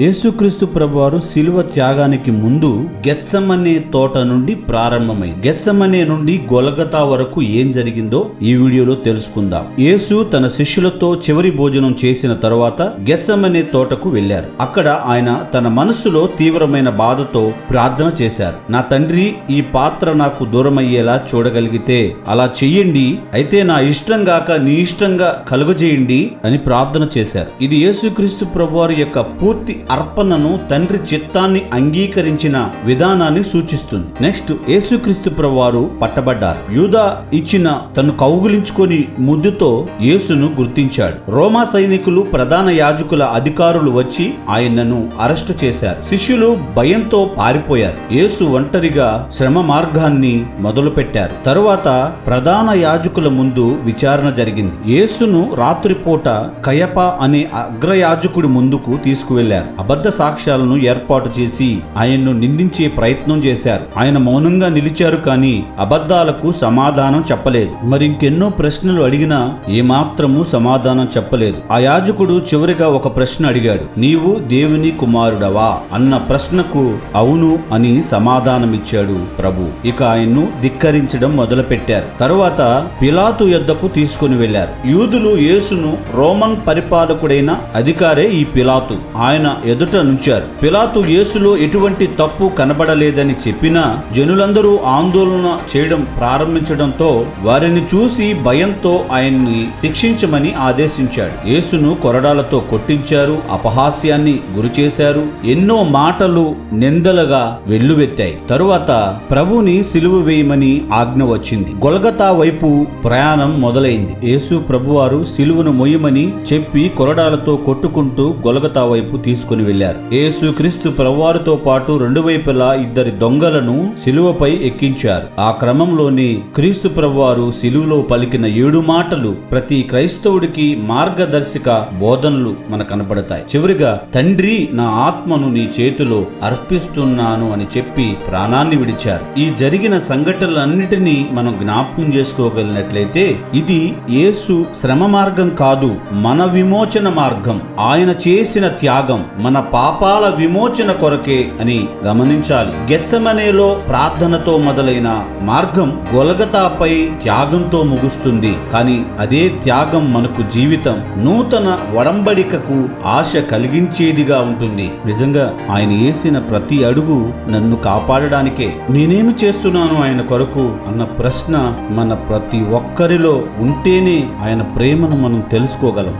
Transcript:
యేసుక్రీస్తు ప్రభువారు శిలువ త్యాగానికి ముందు గెత్సమనే తోట నుండి ప్రారంభమై గెత్సమనే నుండి గొలగతా వరకు ఏం జరిగిందో ఈ వీడియోలో తెలుసుకుందాం. యేసు తన శిష్యులతో చివరి భోజనం చేసిన తరువాత గెత్సమనే తోటకు వెళ్ళారు అక్కడ ఆయన తన మనస్సులో తీవ్రమైన బాధతో ప్రార్థన చేశారు. నా తండ్రి ఈ పాత్ర నాకు దూరమయ్యేలా చూడగలిగితే అలా చెయ్యండి అయితే నా ఇష్టం గాక నీ ఇష్టంగా కలుగజేయండి అని ప్రార్థన చేశారు. ఇది యేసుక్రీస్తు ప్రభువారి యొక్క పూర్తి అర్పణను తండ్రి చిత్తాన్ని అంగీకరించిన విధానాన్ని సూచిస్తుంది. నెక్స్ట్ యేసుక్రీస్తు ప్రవారు పట్టబడ్డారు. యూదా ఇచ్చిన తను కౌగులించుకొని ముద్దుతో యేసును గుర్తించాడు. రోమా సైనికులు ప్రధాన యాజకుల అధికారులు వచ్చి ఆయనను అరెస్టు చేశారు. శిష్యులు భయంతో పారిపోయారు. యేసు ఒంటరిగా శ్రమ మార్గాన్ని మొదలుపెట్టారు. తరువాత ప్రధాన యాజకుల ముందు విచారణ జరిగింది. యేసును రాత్రిపూట కయప అనే అగ్రయాజకుడి ముందుకు తీసుకువెళ్ళారు. అబద్ధ సాక్ష్యాలను ఏర్పాటు చేసి ఆయన్ను నిందించే ప్రయత్నం చేశారు. ఆయన మౌనంగా నిలిచారు కానీ అబద్ధాలకు సమాధానం చెప్పలేదు. మరి ఇంకెన్నో ప్రశ్నలు అడిగినా ఏమాత్రము సమాధానం చెప్పలేదు. ఆ యాజకుడు చివరిగా ఒక ప్రశ్న అడిగాడు. నీవు దేవుని కుమారుడవా? అన్న ప్రశ్నకు అవును అని సమాధానమిచ్చాడు ప్రభు. ఇక ఆయన్ను ధిక్కరించడం మొదలుపెట్టారు. తరువాత పిలాతు యొద్దకు తీసుకుని వెళ్ళారు యూదులు యేసును రోమన్ పరిపాలకుడైన అధికారే ఈ పిలాతు. ఆయన ఎదుట నుంచారు. పిలాతు యేసులో ఎటువంటి తప్పు కనబడలేదని చెప్పినా జనులందరూ ఆందోళన చేయడం ప్రారంభించడంతో వారిని చూసి భయంతో ఆయన్ని శిక్షించమని ఆదేశించాడు. యేసును కొరడాలతో కొట్టించారు అపహాస్యాన్ని గురిచేశారు ఎన్నో మాటలు నిందలుగా వెల్లువెత్తాయి. తరువాత ప్రభుని సిలువ వేయమని ఆజ్ఞ వచ్చింది. గొలగతా వైపు ప్రయాణం మొదలైంది. యేసు ప్రభువారు సిలువను మొయ్యమని చెప్పి కొరడాలతో కొట్టుకుంటూ గొలగతా వైపు తీసుకుని వెళ్ళారు ఏసుక్రీస్తు క్రీస్తు పాటు రెండు వైపులా ఇద్దరి దొంగలను సిలువపై ఎక్కించారు. ఆ క్రమంలోనే క్రీస్తు ప్రవ్వారు సిలువలో పలికిన ఏడు మాటలు ప్రతి క్రైస్తవుడికి మార్గదర్శక బోధనలు మన కనపడతాయి చివరిగా తండ్రి నా ఆత్మను నీ చేతిలో అర్పిస్తున్నాను అని చెప్పి ప్రాణాన్ని విడిచారు. ఈ జరిగిన సంఘటనలన్నిటినీ మనం జ్ఞాపకం చేసుకోగలిగినట్లయితే ఇది యేసు శ్రమ మార్గం కాదు మన విమోచన మార్గం. ఆయన చేసిన త్యాగం మన పాపాల విమోచన కొరకే అని గమనించాలి. గెత్సమనేలో ప్రార్థనతో మొదలైన మార్గం గొలగతాపై త్యాగంతో ముగుస్తుంది. కానీ అదే త్యాగం మనకు జీవితం నూతన వడంబడికకు ఆశ కలిగించేదిగా ఉంటుంది. నిజంగా ఆయన వేసిన ప్రతి అడుగు నన్ను కాపాడడానికే నేనేమి చేస్తున్నాను ఆయన కొరకు అన్న ప్రశ్న మన ప్రతి ఒక్కరిలో ఉంటేనే ఆయన ప్రేమను మనం తెలుసుకోగలం.